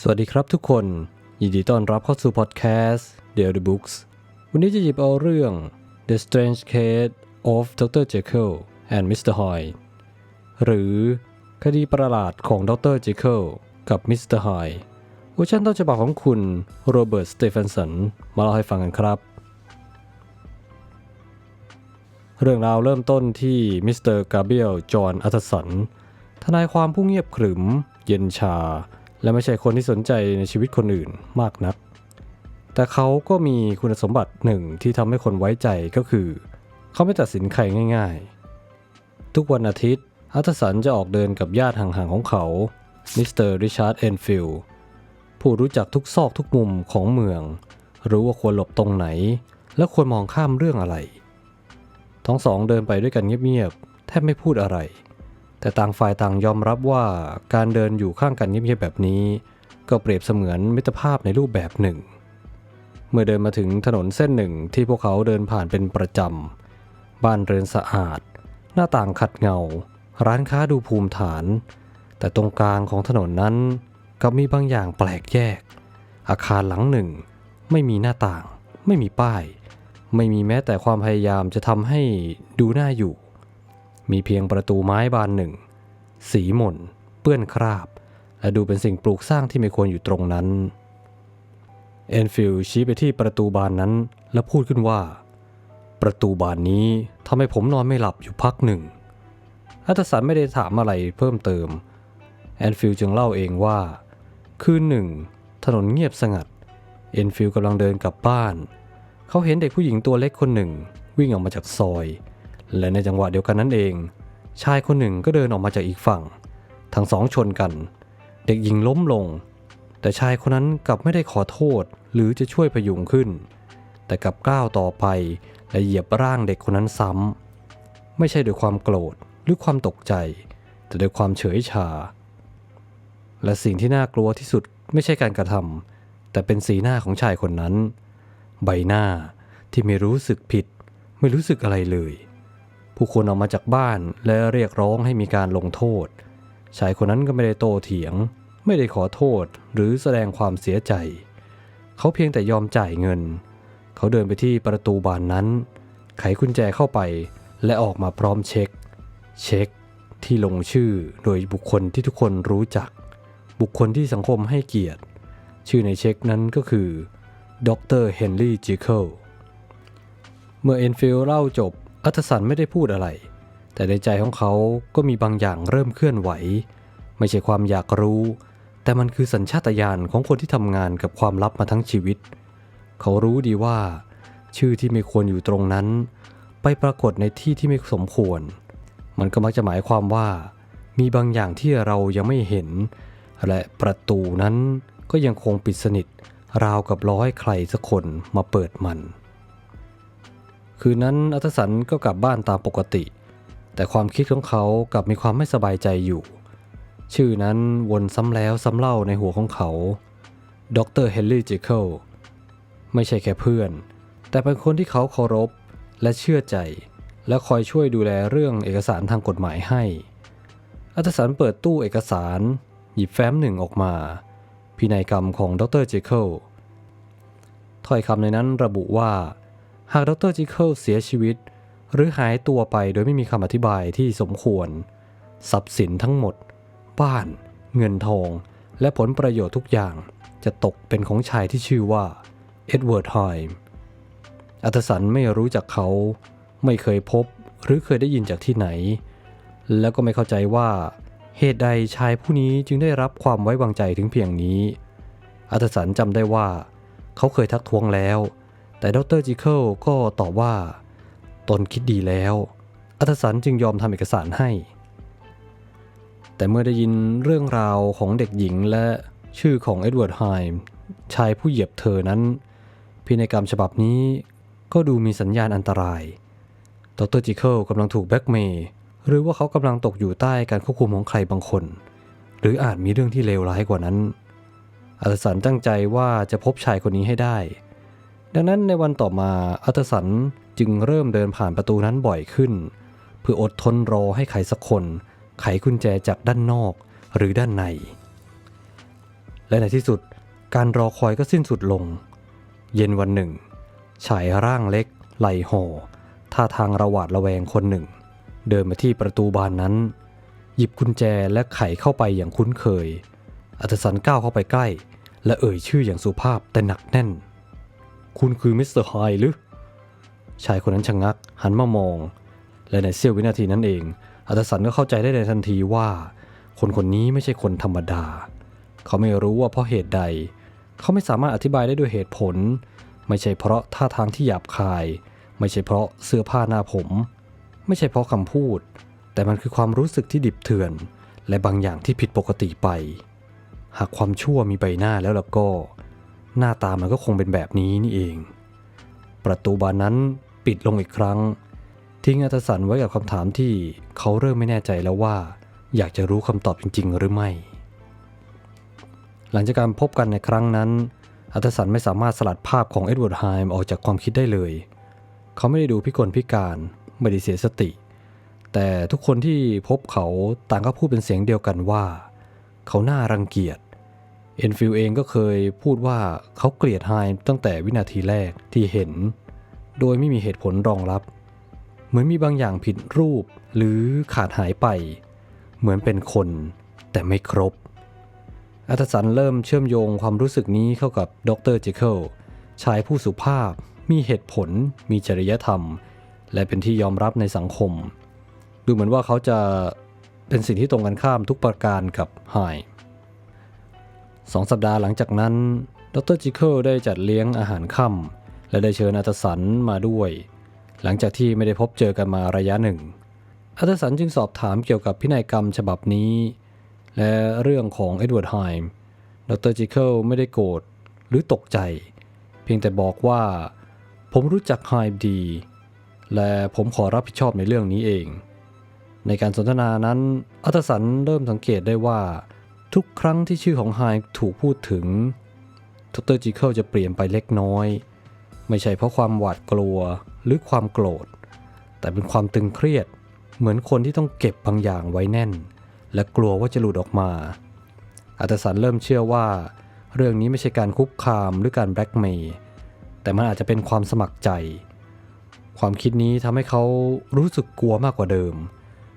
สวัสดีครับทุกคน ยินดีต้อนรับเข้าสู่พอดแคสต์ Daily Books วันนี้จะหยิบเอาเรื่อง The Strange Case of Dr. Jekyll and Mr. Hyde หรือคดีประหลาดของดร Jekyll กับ Mr. Hyde เวอร์ชันต้นฉบับของคุณโรเบิร์ต สเตฟ n นสัน มาเล่าให้ฟังกันครับ เรื่องราวเริ่มต้นที่มิสเตอร์กาเบียล จอห์นอัตสัน ทนายความผู้เงียบขรึม เย็นชา และไม่ใช่คนที่สนใจในชีวิตคนอื่นมากนัก แต่เขาก็มีคุณสมบัติหนึ่งที่ทำให้คนไว้ใจก็คือ เขาไม่ตัดสินใครง่าย ๆ ทุกวันอาทิตย์อัตสันจะออกเดินกับญาติห่างๆของเขา มิสเตอร์ริชาร์ดเอนฟิลผู้รู้จักทุกซอกทุกมุมของเมือง รู้ว่าควรหลบตรงไหน และควรมองข้ามเรื่องอะไร ทั้งสองเดินไปด้วยกันเงียบๆ แทบไม่พูดอะไร แต่ต่างฝ่ายต่างยอมรับว่าการเดินอยู่ข้างกันเงียบๆแบบนี้ ก็เปรียบเสมือนมิตรภาพในรูปแบบหนึ่ง เมื่อเดินมาถึงถนนเส้นหนึ่งที่พวกเขาเดินผ่านเป็นประจำ บ้านเรือนสะอาด หน้าต่างขัดเงา ร้านค้าดูภูมิฐาน แต่ตรงกลางของถนนนั้นกลับมีบางอย่างแปลกแยก อาคารหลังหนึ่ง ไม่มีหน้าต่าง ไม่มีป้าย ไม่มีแม้แต่ความพยายามจะทำให้ดูน่าอยู่ มีเพียงประตูไม้บานหนึ่ง สีหม่น เปื้อนคราบ และดูเป็นสิ่งปลูกสร้างที่ไม่ควรอยู่ตรงนั้น เอนฟิลชี้ไปที่ประตูบานนั้นและพูดขึ้นว่า ประตูบานนี้ทำให้ผมนอนไม่หลับอยู่พักหนึ่งอัตสันไม่ได้ถามอะไรเพิ่มเติม แอนฟิลจึงเล่าเองว่า คืนหนึ่ง ถนนเงียบสงัด เอนฟิลกำลังเดินกลับบ้าน เขาเห็นเด็กผู้หญิงตัวเล็กคนหนึ่ง วิ่งออกมาจากซอย และในจังหวะเดียวกันนั้นเอง ชายคนหนึ่งก็เดินออกมาจากอีกฝั่ง ทั้งสองชนกัน เด็กหญิงล้มลง แต่ชายคนนั้นกลับไม่ได้ขอโทษหรือจะช่วยพยุงขึ้น แต่กลับก้าวต่อไปและเหยียบร่างเด็กคนนั้นซ้ำ ไม่ใช่ด้วยความโกรธหรือความตกใจ แต่ด้วยความเฉยชา และสิ่งที่น่ากลัวที่สุดไม่ใช่การกระทำแต่เป็นสีหน้าของชายคนนั้น ใบหน้าที่ไม่รู้สึกผิด ไม่รู้สึกอะไรเลย ผู้คนออกมาจากบ้านและเรียกร้องให้มีการลงโทษ ชายคนนั้นก็ไม่ได้โตเถียง ไม่ได้ขอโทษหรือแสดงความเสียใจ เขาเพียงแต่ยอมจ่ายเงิน เขาเดินไปที่ประตูบานนั้น ไขกุญแจเข้าไปและออกมาพร้อมเช็ค เช็คที่ลงชื่อโดยบุคคลที่ทุกคนรู้จัก บุคคลที่สังคมให้เกียรติ ชื่อในเช็คนั้นก็คือดรเฮนรี่จิเคิลเมื่อเอนฟิลเล่าจบ อัตสันไม่ได้พูดอะไร แต่ในใจของเขาก็มีบางอย่างเริ่มเคลื่อนไหว ไม่ใช่ความอยากรู้ แต่มันคือสัญชาตญาณของคนที่ทำงานกับความลับมาทั้งชีวิต เขารู้ดีว่า ชื่อที่ไม่ควรอยู่ตรงนั้น ไปปรากฏในที่ที่ไม่สมควร มันก็มักจะหมายความว่า มีบางอย่างที่เรายังไม่เห็น และประตูนั้นก็ยังคงปิดสนิท ราวกับรอให้ใครสักคนมาเปิดมัน คืนนั้นอัตสันก็กลับบ้านตามปกติ แต่ความคิดของเขากลับมีความไม่สบายใจอยู่ ชื่อนั้นวนซ้ำแล้วซ้ำเล่าในหัวของเขาดรเฮนรี่จิเคิลไม่ใช่แค่เพื่อน แต่เป็นคนที่เขาเคารพและเชื่อใจ และคอยช่วยดูแลเรื่องเอกสารทางกฎหมายให้ อัตสันเปิดตู้เอกสาร หยิบแฟ้มหนึ่งออกมา พินัยกรรมของดรจิเคิลถ้อยคำในนั้นระบุว่า หากดรจิเคิลเสียชีวิต หรือหายตัวไปโดยไม่มีคำอธิบายที่สมควร ทรัพย์สินทั้งหมด บ้าน เงินทอง และผลประโยชน์ทุกอย่างจะตกเป็นของชายที่ชื่อว่าเอ็ดเวิร์ดไฮม์อัตสันไม่รู้จักเขา ไม่เคยพบหรือเคยได้ยินจากที่ไหน แล้วก็ไม่เข้าใจว่าเหตุใดชายผู้นี้จึงได้รับความไว้วางใจถึงเพียงนี้ อัตสันจำได้ว่า เขาเคยทักท้วงแล้ว แต่ดรจิเคิลก็ตอบว่า ตนคิดดีแล้ว อัตสันจึงยอมทำเอกสารให้ แต่เมื่อได้ยินเรื่องราวของเด็กหญิงและชื่อของเอ็ดเวิร์ดไฮม์ชายผู้เหยียบเธอนั้น พินัยกรรมฉบับนี้ก็ดูมีสัญญาณอันตราย ดรจิเคิลกำลังถูกแบ็กเมย์หรือว่าเขากำลังตกอยู่ใต้การควบคุมของใครบางคน หรืออาจมีเรื่องที่เลวร้ายกว่านั้นอัตสันตั้งใจว่าจะพบชายคนนี้ให้ได้ ดังนั้นในวันต่อมาอัตสันจึงเริ่มเดินผ่านประตูนั้นบ่อยขึ้น เพื่ออดทนรอให้ใครสักคน ไขกุญแจจากด้านนอกหรือด้านใน และในที่สุดการรอคอยก็สิ้นสุดลง เย็นวันหนึ่งชายร่างเล็ก ไหลห่อท่าทางระหวาดระแวงคนหนึ่ง เดินมาที่ประตูบานนั้น หยิบกุญแจและไขเข้าไปอย่างคุ้นเคย อัตสันก้าวเข้าไปใกล้ และเอ่ยชื่ออย่างสุภาพแต่หนักแน่น คุณคือมิสเตอร์ไฮหรือ ชายคนนั้นชะงัก หันมามอง และในเสี้ยววินาทีนั้นเอง อัตสันก็เข้าใจได้ในทันทีว่า คนคนนี้ไม่ใช่คนธรรมดา เขาไม่รู้ว่าเพราะเหตุใด เขาไม่สามารถอธิบายได้ด้วยเหตุผล ไม่ใช่เพราะท่าทางที่หยาบคาย ไม่ใช่เพราะเสื้อผ้าหน้าผม ไม่ใช่เพราะคำพูด แต่มันคือความรู้สึกที่ดิบเถื่อน และบางอย่างที่ผิดปกติไป หากความชั่วมีใบหน้าแล้วล่ะก็ หน้าตามันก็คงเป็นแบบนี้นี่เอง ประตูบานนั้นปิดลงอีกครั้ง ทิ้งอัตสันไว้กับคำถามที่เขาเริ่มไม่แน่ใจแล้วว่า อยากจะรู้คำตอบจริง ๆ หรือไม่ หลังจากการพบกันในครั้งนั้น อัตสันไม่สามารถสลัดภาพของเอ็ดเวิร์ดไฮม์ออกจากความคิดได้เลย เขาไม่ได้ดูพิกลพิการไม่ได้เสียสติ แต่ทุกคนที่พบเขาต่างก็พูดเป็นเสียงเดียวกันว่า เขาน่ารังเกียจ เอ็นฟิลเองก็เคยพูดว่าเขาเกลียดไฮตั้งแต่วินาทีแรกที่เห็น โดยไม่มีเหตุผลรองรับ เหมือนมีบางอย่างผิดรูปหรือขาดหายไป เหมือนเป็นคนแต่ไม่ครบ อัตสันเริ่มเชื่อมโยงความรู้สึกนี้เข้ากับดรจิเคิลชายผู้สุภาพ มีเหตุผล มีจริยธรรม และเป็นที่ยอมรับในสังคม ดูเหมือนว่าเขาจะเป็นสิ่งที่ตรงกันข้ามทุกประการกับไฮ สองสัปดาห์หลังจากนั้น ดรจิเคิลได้จัดเลี้ยงอาหารค่ำและได้เชิญอัตสันมาด้วย หลังจากที่ไม่ได้พบเจอกันมาระยะหนึ่งอัตสันจึงสอบถามเกี่ยวกับพินัยกรรมฉบับนี้ และเรื่องของเอ็ดเวิร์ดไฮม์ ดรจิเคิลไม่ได้โกรธหรือตกใจ เพียงแต่บอกว่า ผมรู้จักไฮม์ดี และผมขอรับผิดชอบในเรื่องนี้เอง ในการสนทนานั้นอัตสันเริ่มสังเกตได้ว่า ทุกครั้งที่ชื่อของไฮถูกพูดถึงดรจิเคิลจะเปลี่ยนไปเล็กน้อย ไม่ใช่เพราะความหวาดกลัวหรือความโกรธ แต่เป็นความตึงเครียด เหมือนคนที่ต้องเก็บบางอย่างไว้แน่น และกลัวว่าจะหลุดออกมาอัตสันเริ่มเชื่อว่า เรื่องนี้ไม่ใช่การคุกคามหรือการแบล็กเมย์แต่มันอาจจะเป็นความสมัครใจ ความคิดนี้ทำให้เขารู้สึกกลัวมากกว่าเดิม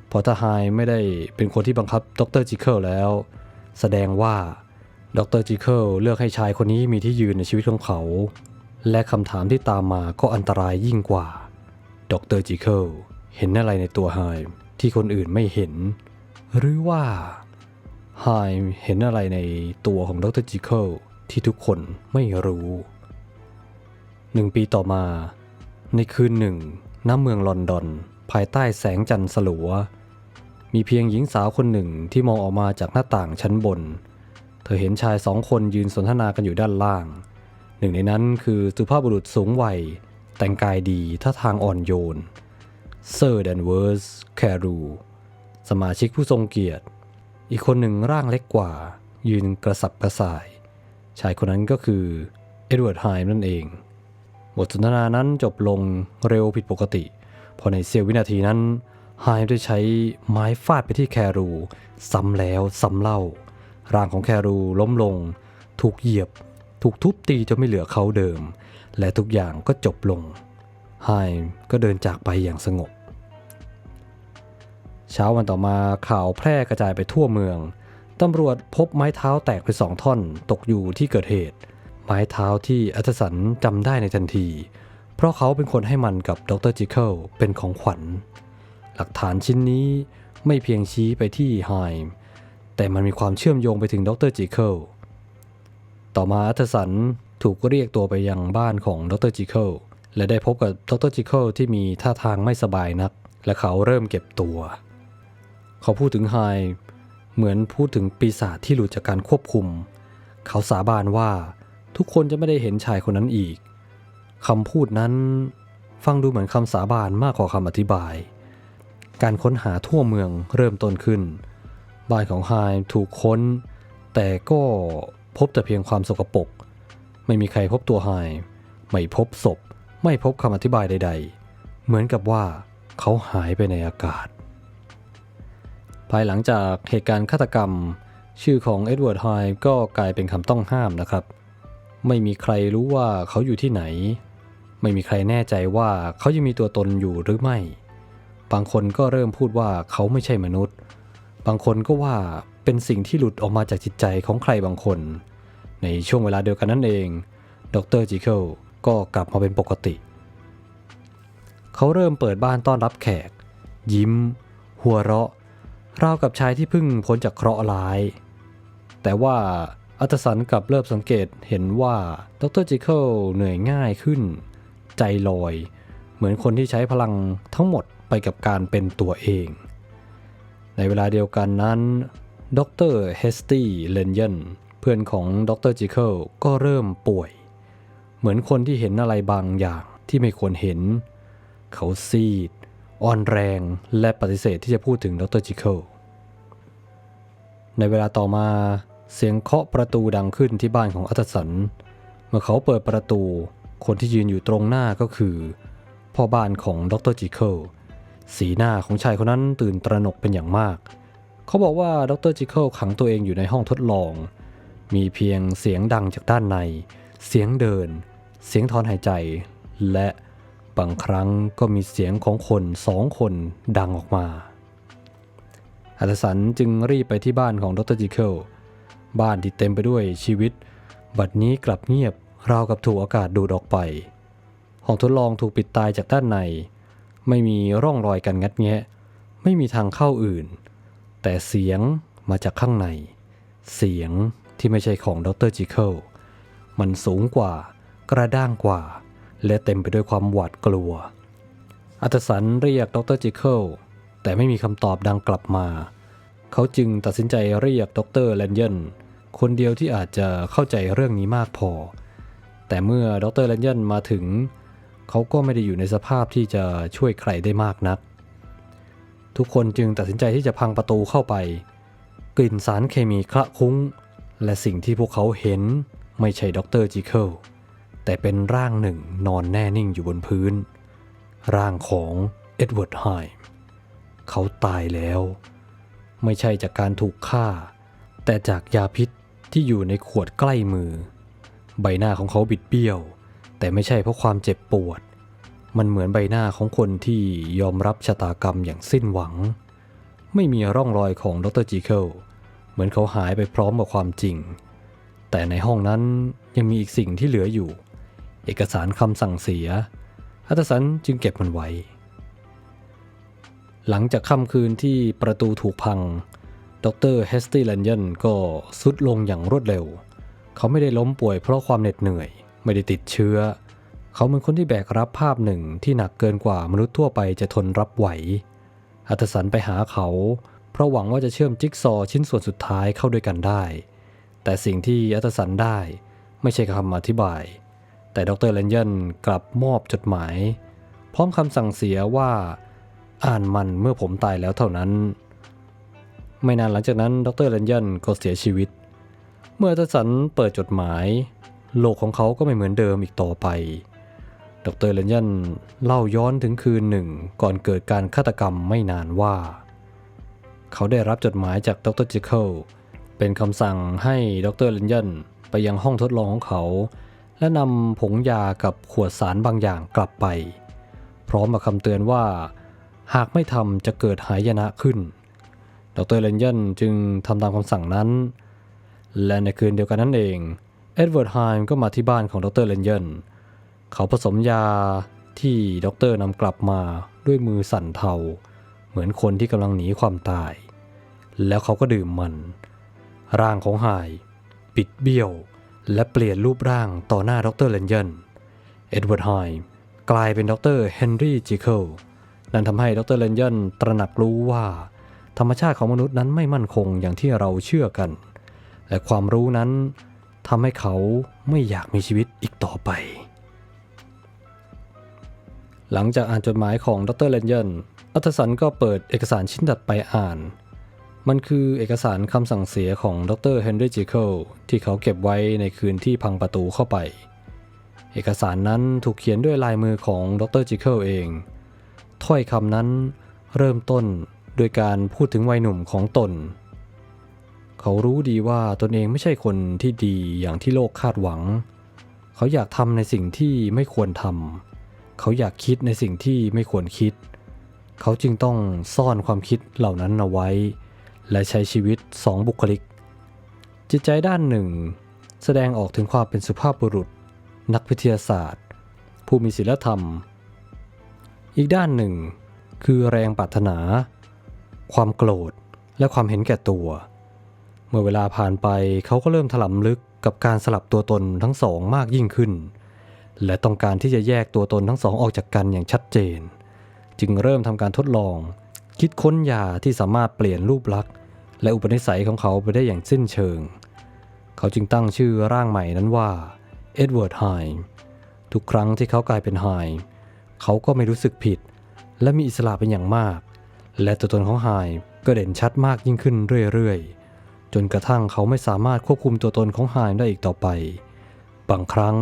เพราะถ้าไฮไม่ได้เป็นคนที่บังคับดรจิเคิลแล้ว แสดงว่าดรจิเคิลเลือกให้ชายคนนี้มีที่ยืนในชีวิตของเขา และคำถามที่ตามมาก็อันตรายยิ่งกว่า ดรจิเคิลเห็นอะไรในตัวไฮม์ที่คนอื่นไม่เห็น หรือว่าไฮม์เห็นอะไรในตัวของดรจิเคิลที่ทุกคนไม่รู้หนึ่งปีต่อมา ในคืนหนึ่งณเมืองลอนดอน ภายใต้แสงจันทร์สลัว มีเพียงหญิงสาวคนหนึ่งที่มองออกมาจากหน้าต่างชั้นบน เธอเห็นชายสองคนยืนสนทนากันอยู่ด้านล่าง หนึ่งในนั้นคือสุภาพบุรุษสูงวัย แต่งกายดีท่าทางอ่อนโยน เซอร์แดนเวอร์ส แครูสมาชิกผู้ทรงเกียรติ อีกคนหนึ่งร่างเล็กกว่า ยืนกระสับกระส่าย ชายคนนั้นก็คือ เอ็ดเวิร์ดไฮม์นั่นเอง บทสนทนานั้นจบลงเร็วผิดปกติเพอในเสี้ยววินาทีนั้น ไฮได้ใช้ไม้ฟาดไปที่แครู ซ้ำแล้วซ้ำเล่า ร่างของแครูล้มลง ถูกเหยียบ ถูกทุบตีจนไม่เหลือเขาเดิม และทุกอย่างก็จบลงไฮก็เดินจากไปอย่างสงบ เช้าวันต่อมาข่าวแพร่กระจายไปทั่วเมือง ตำรวจพบไม้เท้าแตกไปสองท่อน ตกอยู่ที่เกิดเหตุ ไม้เท้าที่อัตสันจำได้ในทันที เพราะเขาเป็นคนให้มันกับดรจิเคิลเป็นของขวัญ หลักฐานชิ้นนี้ไม่เพียงชี้ไปที่ไฮม์แต่มันมีความเชื่อมโยงไปถึงดรจิเคิลต่อมาอัตสันถูกเรียกตัวไปยังบ้านของดรจิเคิลและได้พบกับดรจิเคิลที่มีท่าทางไม่สบายนัก และเขาเริ่มเก็บตัว เขาพูดถึงไฮเหมือนพูดถึงปีศาจที่หลุดจากการควบคุม เขาสาบานว่าทุกคนจะไม่ได้เห็นชายคนนั้นอีกคำพูดนั้นฟังดูเหมือนคำสาบานมากกว่าคำอธิบาย การค้นหาทั่วเมืองเริ่มต้นขึ้น บ้านของไฮถูกค้น แต่ก็พบแต่เพียงความสกปรก ไม่มีใครพบตัวไฮไม่พบศพ ไม่พบคำอธิบายใด ๆ เหมือนกับว่าเขาหายไปในอากาศ ภายหลังจากเหตุการณ์ฆาตกรรม ชื่อของเอ็ดเวิร์ดไฮม์ก็กลายเป็นคำต้องห้ามนะครับ ไม่มีใครรู้ว่าเขาอยู่ที่ไหน ไม่มีใครแน่ใจว่าเขายังมีตัวตนอยู่หรือไม่ บางคนก็เริ่มพูดว่าเขาไม่ใช่มนุษย์ บางคนก็ว่าเป็นสิ่งที่หลุดออกมาจากจิตใจของใครบางคน ในช่วงเวลาเดียวกันนั่นเอง ดรจิเคิลก็กลับมาเป็นปกติ เขาเริ่มเปิดบ้านต้อนรับแขก ยิ้ม หัวเราะราวกับชายที่เพิ่งพ้นจากเคราะห์ร้าย แต่ว่าอัตสันกลับเริ่มสังเกตเห็นว่าดรจิเคิลเหนื่อยง่ายขึ้น ใจลอย เหมือนคนที่ใช้พลังทั้งหมด ไปกับการเป็นตัวเอง ในเวลาเดียวกันนั้นดรเฮสตี้เลนเยนเพื่อนของดรจิเคิลก็เริ่มป่วย เหมือนคนที่เห็นอะไรบางอย่างที่ไม่ควรเห็น เขาซีด อ่อนแรงและปฏิเสธที่จะพูดถึงดรจิเคิลในเวลาต่อมาเสียงเคาะประตูดังขึ้นที่บ้านของอัตสัน เมื่อเขาเปิดประตู คนที่ยืนอยู่ตรงหน้าก็คือ พ่อบ้านของดรจิเคิล สีหน้าของชายคนนั้นตื่นตระหนกเป็นอย่างมาก เขาบอกว่าดรจิเคิลขังตัวเองอยู่ในห้องทดลอง มีเพียงเสียงดังจากด้านใน เสียงเดิน เสียงถอนหายใจ และบางครั้งก็มีเสียงของคนสองคนดังออกมา อัตสันจึงรีบไปที่บ้านของดรจิเคิล บ้านที่เต็มไปด้วยชีวิต บัดนี้กลับเงียบราวกับถูกอากาศดูดออกไป ห้องทดลองถูกปิดตายจากด้านใน ไม่มีร่องรอยการงัดแงะ ไม่มีทางเข้าอื่น แต่เสียงมาจากข้างใน เสียงที่ไม่ใช่ของดรจิเคิลมันสูงกว่ากระด้างกว่า และเต็มไปด้วยความหวาดกลัว อัตสันเรียกดรจิเคิลแต่ไม่มีคำตอบดังกลับมา เขาจึงตัดสินใจเรียกดรแลนเยนคนเดียวที่อาจจะเข้าใจเรื่องนี้มากพอ แต่เมื่อดรแลนเยนมาถึง เขาก็ไม่ได้อยู่ในสภาพที่จะช่วยใครได้มากนัก ทุกคนจึงตัดสินใจที่จะพังประตูเข้าไป กลิ่นสารเคมีคละคุ้ง และสิ่งที่พวกเขาเห็นไม่ใช่ด็อเตอร์จิเคิลแต่เป็นร่างหนึ่งนอนแน่นิ่งอยู่บนพื้น ร่างของเอ็ดเวิร์ดไฮม์เขาตายแล้ว ไม่ใช่จากการถูกฆ่า แต่จากยาพิษที่อยู่ในขวดใกล้มือ ใบหน้าของเขาบิดเบี้ยว แต่ไม่ใช่เพราะความเจ็บปวด มันเหมือนใบหน้าของคนที่ยอมรับชะตากรรมอย่างสิ้นหวัง ไม่มีร่องรอยของดรจีเคิลเหมือนเขาหายไปพร้อมกับความจริง แต่ในห้องนั้นยังมีอีกสิ่งที่เหลืออยู่ เอกสารคำสั่งเสียอัตสันจึงเก็บมันไว้ หลังจากค่ำคืนที่ประตูถูกพัง ดรเฮสตี้แลนเยนก็สุดลงอย่างรวดเร็ว เขาไม่ได้ล้มป่วยเพราะความเหน็ดเหนื่อย ไม่ได้ติดเชื้อ เขาเป็นคนที่แบกรับภาพหนึ่งที่หนักเกินกว่ามนุษย์ทั่วไปจะทนรับไหว อัตสันไปหาเขา เพราะหวังว่าจะเชื่อมจิ๊กซอว์ชิ้นส่วนสุดท้ายเข้าด้วยกันได้ แต่สิ่งที่อัตสันได้ไม่ใช่คำอธิบาย แต่ดรแลนเยนกลับมอบจดหมาย พร้อมคำสั่งเสียว่าอ่านมันเมื่อผมตายแล้วเท่านั้น ไม่นานหลังจากนั้นดรแลนเยนก็เสียชีวิต เมื่ออัตสันเปิดจดหมาย โลกของเขาก็ไม่เหมือนเดิมอีกต่อไป ดรเลนยันเล่าย้อนถึงคืนหนึ่งก่อนเกิดการฆาตกรรมไม่นานว่า เขาได้รับจดหมายจากดรจิเคิลเป็นคำสั่งให้ดรเลนยันไปยังห้องทดลองของเขา และนำผงยากับขวดสารบางอย่างกลับไป พร้อมกับคำเตือนว่า หากไม่ทำจะเกิดหายนะขึ้น ดรเลนยันจึงทำตามคำสั่งนั้น และในคืนเดียวกันนั่นเอง เอ็ดเวิร์ดไฮม์ก็มาที่บ้านของดรเลนเยนเขาผสมยาที่ด็อกเตอร์นำกลับมาด้วยมือสั่นเทา เหมือนคนที่กำลังหนีความตาย แล้วเขาก็ดื่มมัน ร่างของไฮปิดเบี้ยว และเปลี่ยนรูปร่างต่อหน้าด็อกเตอร์เลนเยนเอ็ดเวิร์ดไฮม์กลายเป็นด็อกเตอร์เฮนรี่จิเคิลนั่นทำให้ด็อกเตอร์เลนเยนตระหนักรู้ว่า ธรรมชาติของมนุษย์นั้นไม่มั่นคงอย่างที่เราเชื่อกัน และความรู้นั้น ทำให้เขาไม่อยากมีชีวิตอีกต่อไป หลังจากอ่านจดหมายของดรเลนเยนอัตสันก็เปิดเอกสารชิ้นถัดไปอ่าน มันคือเอกสารคำสั่งเสียของดรเฮนรี่จิเคิลที่เขาเก็บไว้ในคืนที่พังประตูเข้าไป เอกสารนั้นถูกเขียนด้วยลายมือของดรจิเคิลเอง ถ้อยคำนั้นเริ่มต้นโดยการพูดถึงวัยหนุ่มของตน เขารู้ดีว่าตนเองไม่ใช่คนที่ดีอย่างที่โลกคาดหวัง เขาอยากทำในสิ่งที่ไม่ควรทำ เขาอยากคิดในสิ่งที่ไม่ควรคิด เขาจึงต้องซ่อนความคิดเหล่านั้นเอาไว้ และใช้ชีวิตสองบุคลิก จิตใจด้านหนึ่ง แสดงออกถึงความเป็นสุภาพบุรุษ นักวิทยาศาสตร์ ผู้มีศีลธรรม อีกด้านหนึ่ง คือแรงปรารถนา ความโกรธและความเห็นแก่ตัวเเมื่อเวลาผ่านไปเขาก็เริ่มถลำลึกกับการสลับตัวตนทั้งสองมากยิ่งขึ้น และต้องการที่จะแยกตัวตนทั้งสองออกจากกันอย่างชัดเจน จึงเริ่มทำการทดลอง คิดค้นยาที่สามารถเปลี่ยนรูปลักษณ์ และอุปนิสัยของเขาไปได้อย่างสิ้นเชิง เขาจึงตั้งชื่อร่างใหม่นั้นว่าเอ็ดเวิร์ดไฮม์ทุกครั้งที่เขากลายเป็นไฮม์เขาก็ไม่รู้สึกผิด และมีอิสระเป็นอย่างมาก และตัวตนของไฮม์ก็เด่นชัดมากยิ่งขึ้นเรื่อยๆ จนกระทั่งเขาไม่สามารถควบคุมตัวตนของไฮม์ได้อีกต่อไป บางครั้ง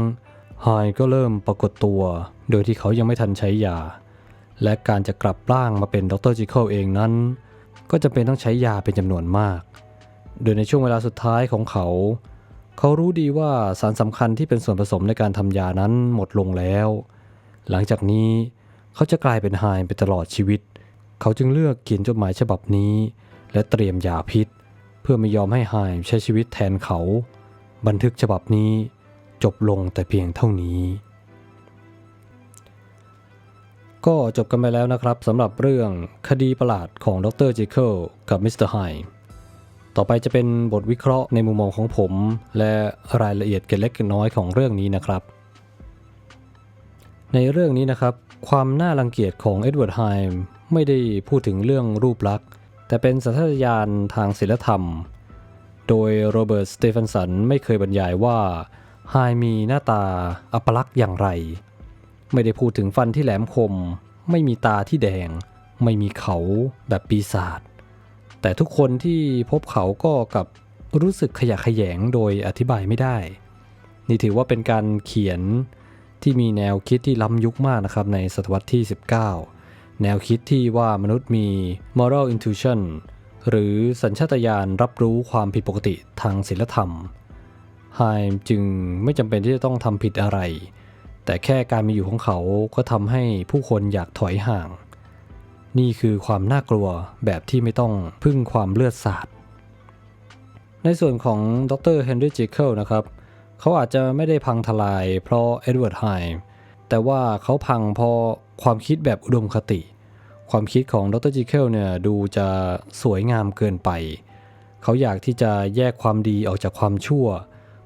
ไฮม์ก็เริ่มปรากฏตัว โดยที่เขายังไม่ทันใช้ยา และการจะกลับร่างมาเป็นดรจิเคิลเองนั้น ก็จำเป็นต้องใช้ยาเป็นจำนวนมาก โดยในช่วงเวลาสุดท้ายของเขา เขารู้ดีว่าสารสำคัญที่เป็นส่วนผสมในการทำยานั้นหมดลงแล้ว หลังจากนี้เขาจะกลายเป็นไฮม์ไปตลอดชีวิต เขาจึงเลือกเขียนจดหมายฉบับนี้ และเตรียมยาพิษ พื่อไม่ยอมให้ไฮม์ใช้ชีวิตแทนเขา บันทึกฉบับนี้จบลงแต่เพียงเท่านี้ ก็จบกันไปแล้วนะครับสำหรับเรื่องคดีประหลาดของดรจิเคิลกับมิสเตอร์ไฮม์ต่อไปจะเป็นบทวิเคราะห์ในมุมมองของผม และรายละเอียดเกร็ดเล็กน้อยของเรื่องนี้นะครับ ในเรื่องนี้นะครับ ความน่ารังเกียจของเอ็ดเวิร์ดไฮม์ไม่ได้พูดถึงเรื่องรูปลักษณ์ แต่เป็นสัญชาตญาณทางศิลธรรม โดยโรเบิร์ต สเตฟันสันไม่เคยบรรยายว่าไฮมีหน้าตาอัปลักษณ์อย่างไร ไม่ได้พูดถึงฟันที่แหลมคม ไม่มีตาที่แดง ไม่มีเขาแบบปีศาจ แต่ทุกคนที่พบเขาก็กลับรู้สึกขยะแขยงโดยอธิบายไม่ได้ นี่ถือว่าเป็นการเขียนที่มีแนวคิดที่ล้ำยุคมากนะครับในศตวรรษที่ 19 แนวคิดที่ว่ามนุษย์มี moral intuition หรือสัญชาตญาณรับรู้ความผิดปกติทางศีลธรรมไฮม์จึงไม่จำเป็นที่จะต้องทำผิดอะไร แต่แค่การมีอยู่ของเขาก็ทำให้ผู้คนอยากถอยห่าง นี่คือความน่ากลัวแบบที่ไม่ต้องพึ่งความเลือดสาดในส่วนของดรเฮนรี่จิเคิลนะครับ เขาอาจจะไม่ได้พังทลายเพราะเอ็ดเวิร์ดไฮม์ แต่ว่าเขาพังพราะความคิดแบบอุดมคติ ความคิดของดรจิเคิลเนี่ยดูจะสวยงามเกินไป เขาอยากที่จะแยกความดีออกจากความชั่ว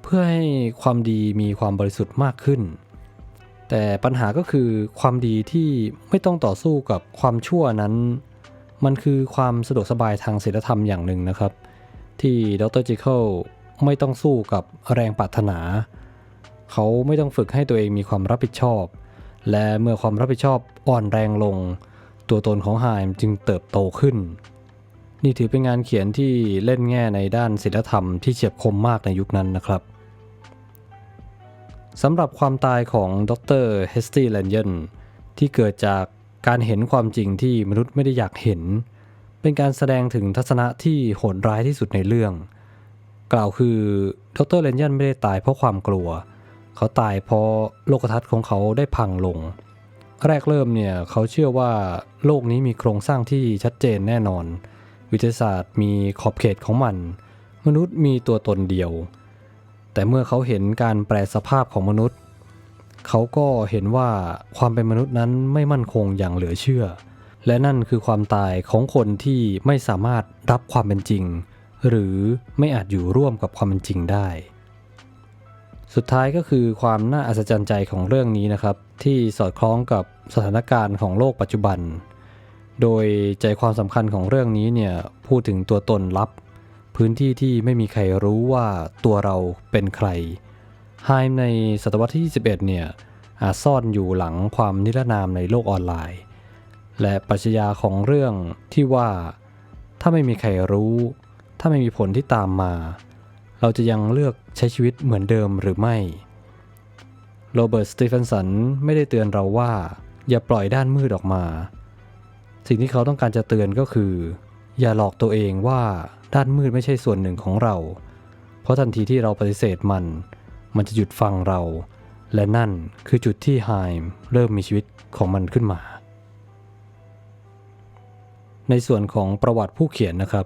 เพื่อให้ความดีมีความบริสุทธิ์มากขึ้น แต่ปัญหาก็คือความดีที่ไม่ต้องต่อสู้กับความชั่วนั้น มันคือความสะดวกสบายทางศีลธรรมอย่างหนึ่งนะครับ ที่ดรจิเคิลไม่ต้องสู้กับแรงปรารถนา เขาไม่ต้องฝึกให้ตัวเองมีความรับผิดชอบ และเมื่อความรับผิดชอบอ่อนแรงลง ตัวตนของไฮม์จึงเติบโตขึ้น นี่ถือเป็นงานเขียนที่เล่นแง่ในด้านศิลธรรมที่เฉียบคมมากในยุคนั้นนะครับสำหรับความตายของดรเฮสตี้แลนเยนที่เกิดจากการเห็นความจริงที่มนุษย์ไม่ได้อยากเห็น เป็นการแสดงถึงทัศนะที่โหดร้ายที่สุดในเรื่อง กล่าวคือดรเลนยันไม่ได้ตายเพราะความกลัว เขาตายเพราะโลกทัศน์ของเขาได้พังลง แรกเริ่มเนี่ยเขาเชื่อว่าโลกนี้มีโครงสร้างที่ชัดเจนแน่นอน วิทยาศาสตร์มีขอบเขตของมัน มนุษย์มีตัวตนเดียว แต่เมื่อเขาเห็นการแปลสภาพของมนุษย์ เขาก็เห็นว่าความเป็นมนุษย์นั้นไม่มั่นคงอย่างเหลือเชื่อ และนั่นคือความตายของคนที่ไม่สามารถรับความเป็นจริง หรือไม่อาจอยู่ร่วมกับความเป็นจริงได้ สุดท้ายก็คือความน่าอัศจรรย์ใจของเรื่องนี้นะครับ ที่สอดคล้องกับสถานการณ์ของโลกปัจจุบัน โดยใจความสำคัญของเรื่องนี้เนี่ยพูดถึงตัวตนลับ พื้นที่ที่ไม่มีใครรู้ว่าตัวเราเป็นใครไฮม์ในศตวรรษที่ 21 เนี่ยอาจซ่อนอยู่หลังความนิรนามในโลกออนไลน์ และปรัชญาของเรื่องที่ว่า ถ้าไม่มีใครรู้ ถ้าไม่มีผลที่ตามมา เราจะยังเลือกใช้ชีวิตเหมือนเดิมหรือไม่โรเบิร์ตสตีเฟนสันไม่ได้เตือนเราว่า อย่าปล่อยด้านมืดออกมา สิ่งที่เขาต้องการจะเตือนก็คือ อย่าหลอกตัวเองว่าด้านมืดไม่ใช่ส่วนหนึ่งของเรา เพราะทันทีที่เราปฏิเสธมัน มันจะหยุดฟังเรา และนั่นคือจุดที่ไฮม์เริ่มมีชีวิตของมันขึ้นมา ในส่วนของประวัติผู้เขียนนะครับ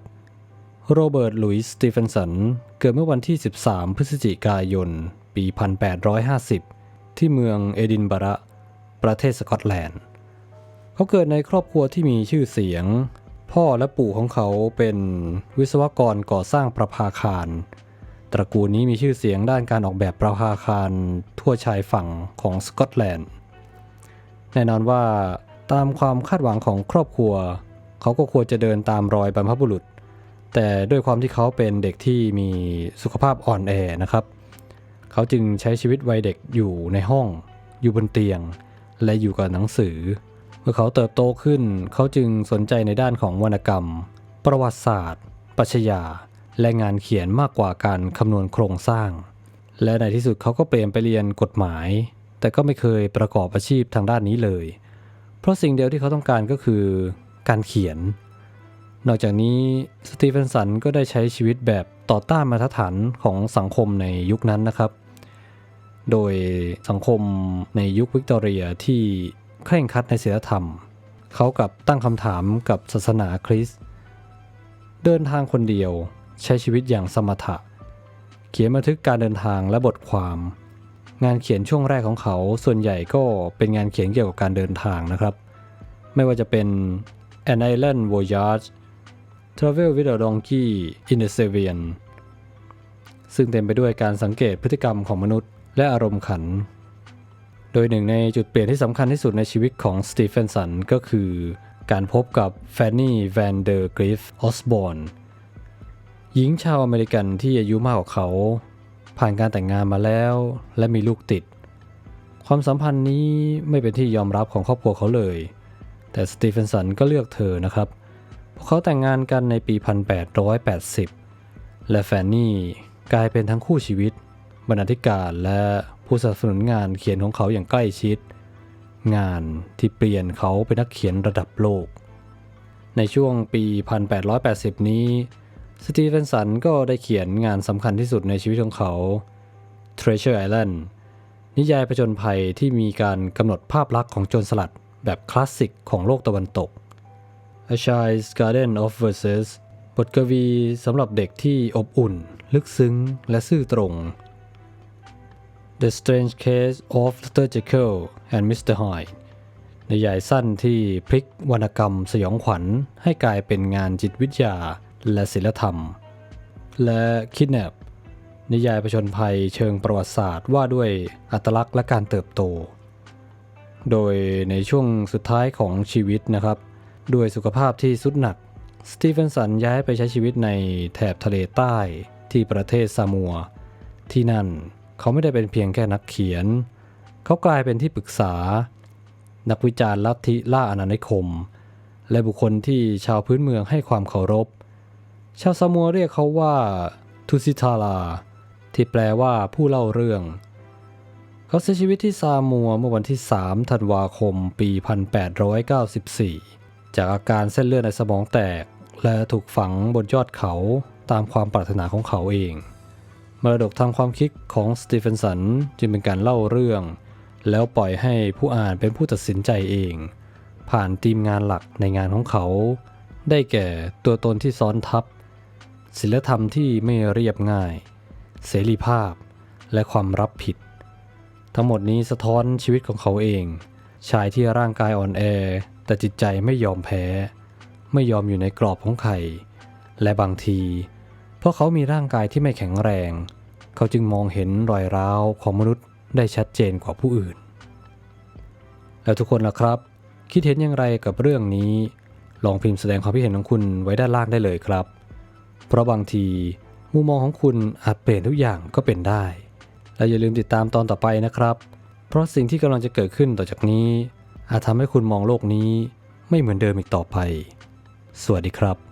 โรเบิร์ต หลุยส์ สตีเฟนสัน เกิดเมื่อวันที่ 13 พฤศจิกายน ปี 1850 ที่เมืองเอดินบะระ ประเทศสกอตแลนด์ เขาเกิดในครอบครัวที่มีชื่อเสียง พ่อและปู่ของเขาเป็นวิศวกรก่อสร้างประภาคาร ตระกูลนี้มีชื่อเสียงด้านการออกแบบประภาคารทั่วชายฝั่งของสกอตแลนด์ แน่นอนว่าตามความคาดหวังของครอบครัว เขาก็ควรจะเดินตามรอยบรรพบุรุษ แต่ด้วยความที่เขาเป็นเด็กที่มีสุขภาพอ่อนแอนะครับ เขาจึงใช้ชีวิตวัยเด็กอยู่ในห้อง อยู่บนเตียง และอยู่กับหนังสือ เมื่อเขาเติบโตขึ้น เขาจึงสนใจในด้านของวรรณกรรม ประวัติศาสตร์ ปรัชญา และงานเขียนมากกว่าการคำนวณโครงสร้าง และในที่สุดเขาก็เปลี่ยนไปเรียนกฎหมาย แต่ก็ไม่เคยประกอบอาชีพทางด้านนี้เลย เพราะสิ่งเดียวที่เขาต้องการก็คือ การเขียน นอกจากนี้สตีเฟนสันก็ได้ใช้ชีวิตแบบต่อต้านมาตรฐานของสังคมในยุคนั้นนะครับ โดยสังคมในยุควิกตอเรียที่เคร่งครัดในศีลธรรม เขากับตั้งคำถามกับศาสนาคริสต์เดินทางคนเดียวใช้ชีวิตอย่างสมถะ เขียนบันทึกการเดินทางและบทความ งานเขียนช่วงแรกของเขาส่วนใหญ่ก็เป็นงานเขียนเกี่ยวกับการเดินทางนะครับ ไม่ว่าจะเป็น An Island Voyage Travel with a Donkey in the Sevian ซึ่งเต็มไปด้วยการสังเกตพฤติกรรมของมนุษย์และอารมณ์ขัน โดยหนึ่งในจุดเปลี่ยนที่สำคัญที่สุดในชีวิตของสตีเฟนสันก็คือการพบกับแฟนนี่แวนเดอร์กริฟออสบอร์นหญิงชาวอเมริกันที่อายุมากกว่าเขา ผ่านการแต่งงานมาแล้ว และมีลูกติด ความสัมพันธ์นี้ไม่เป็นที่ยอมรับของครอบครัวเขาเลย แต่สตีเฟนสันก็เลือกเธอนะครับ พวกเขาแต่งงานกันในปี 1880 และแฟนนี่กลายเป็นทั้งคู่ชีวิต บรรณาธิการและผู้สนับสนุนงานเขียนของเขาอย่างใกล้ชิด งานที่เปลี่ยนเขาเป็นนักเขียนระดับโลก ในช่วงปี 1880 นี้ สตีเฟนสันก็ได้เขียนงานสำคัญที่สุดในชีวิตของเขา Treasure Island นิยายประจนภัยที่มีการกำหนดภาพลักษณ์ของโจรสลัดแบบคลาสสิกของโลกตะวันตก A Child's Garden of Verses บทกวีสำหรับเด็กที่อบอุ่น ลึกซึ้ง และซื่อตรง The Strange Case of Dr. Jekyll and Mr. Hyde นิยายสั้นที่พลิกวรรณกรรมสยองขวัญให้กลายเป็นงานจิตวิทยาและศิลธรรม และ Kidnap นิยายประชนภัยเชิงประวัติศาสตร์ว่าด้วยอัตลักษณ์และการเติบโต โดยในช่วงสุดท้ายของชีวิตนะครับ ด้วยสุขภาพที่สุดหนัก สตีเฟนสันย้ายไปใช้ชีวิตในแถบทะเลใต้ที่ประเทศซามัว ที่นั่นเขาไม่ได้เป็นเพียงแค่นักเขียน เขากลายเป็นที่ปรึกษา นักวิจารณ์ลัทธิล่าอาณานิคม และบุคคลที่ชาวพื้นเมืองให้ความเคารพ ชาวซามัวเรียกเขาว่าทูซิทาลาที่แปลว่าผู้เล่าเรื่อง เขาเสียชีวิตที่ซามัวเมื่อวันที่ 3 ธันวาคม ปี 1894 จากอาการเส้นเลือดในสมองแตก และถูกฝังบนยอดเขาตามความปรารถนาของเขาเอง มรดกทางความคิดของสตีเฟนสันจึงเป็นการเล่าเรื่อง แล้วปล่อยให้ผู้อ่านเป็นผู้ตัดสินใจเอง ผ่านทีมงานหลักในงานของเขา ได้แก่ตัวตนที่ซ้อนทับ ศิลธรรมที่ไม่เรียบง่าย เสรีภาพและความรับผิด ทั้งหมดนี้สะท้อนชีวิตของเขาเอง ชายที่ร่างกายอ่อนแอ แต่จิตใจไม่ยอมแพ้ ไม่ยอมอยู่ในกรอบของใครและบางที เพราะเขามีร่างกายที่ไม่แข็งแรง เขาจึงมองเห็นรอยร้าวของมนุษย์ได้ชัดเจนกว่าผู้อื่น แล้วทุกคนล่ะครับ คิดเห็นอย่างไรกับเรื่องนี้ ลองพิมพ์แสดงความคิดเห็นของคุณไว้ด้านล่างได้เลยครับ เพราะบางทีมุมมองของคุณอาจเปลี่ยนทุกอย่างก็เป็นได้ และอย่าลืมติดตามตอนต่อไปนะครับ ราะสิ่งที่กำลังจะเกิดขึ้นต่อจากนี้ อาจทำให้คุณมองโลกนี้ไม่เหมือนเดิมอีกต่อไป สวัสดีครับ